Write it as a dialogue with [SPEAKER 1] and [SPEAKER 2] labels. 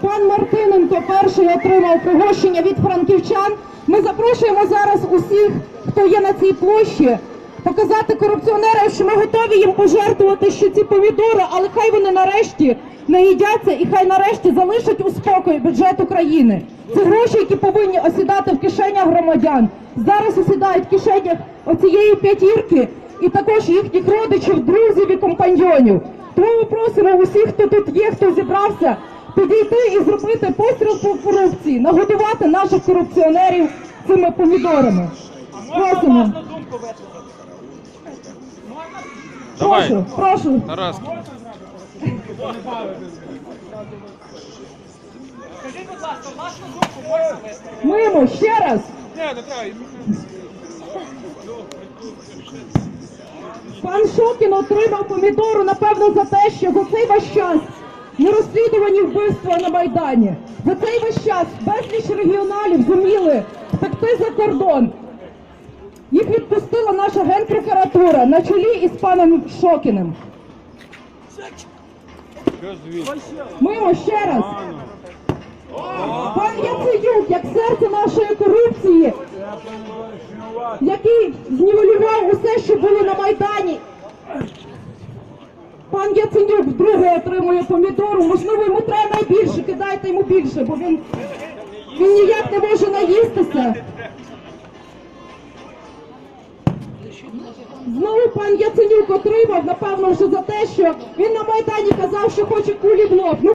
[SPEAKER 1] Пан Мартиненко перший отримав пригощення від франківчан. Ми запрошуємо зараз усіх, хто є на цій площі, показати корупціонерам, що ми готові їм пожертвувати ще ці помідори, але хай вони нарешті не їдяться і хай нарешті залишать у спокої бюджет України. Це гроші, які повинні осідати в кишенях громадян. Зараз осідають в кишенях оцієї п'ятірки і також їхніх родичів, друзів і компаньйонів. Тому ми просимо усіх, хто тут є, хто зібрався, підійти і зробити постріл по корупції, нагодувати наших корупціонерів цими помідорами. Просимо. Прошу, прошу.
[SPEAKER 2] Тарас.
[SPEAKER 3] Скажіть, будь ласка, власну думку можна вести?
[SPEAKER 1] Мимо, ще раз.
[SPEAKER 3] Ні, не треба.
[SPEAKER 1] Пан Шокін отримав помідору, напевно, за те, що за цей весь час не розслідувані вбивства на Майдані. За цей весь час безліч регіоналів зуміли втекти за кордон. Їх відпустила наша генпрокуратура на чолі із паном Шокіним. Мимо ще раз. Пан Яценюк, як серце нашої корупції, який знівелював усе, що було на Майдані. Пан Яценюк вдруге отримує помідору, можливо, йому треба найбільше, кидайте йому більше, бо він, він ніяк не може наїстися. Знову пан Яценюк отримав, напевно, вже за те, що він на Майдані казав, що хоче кулі. Ну,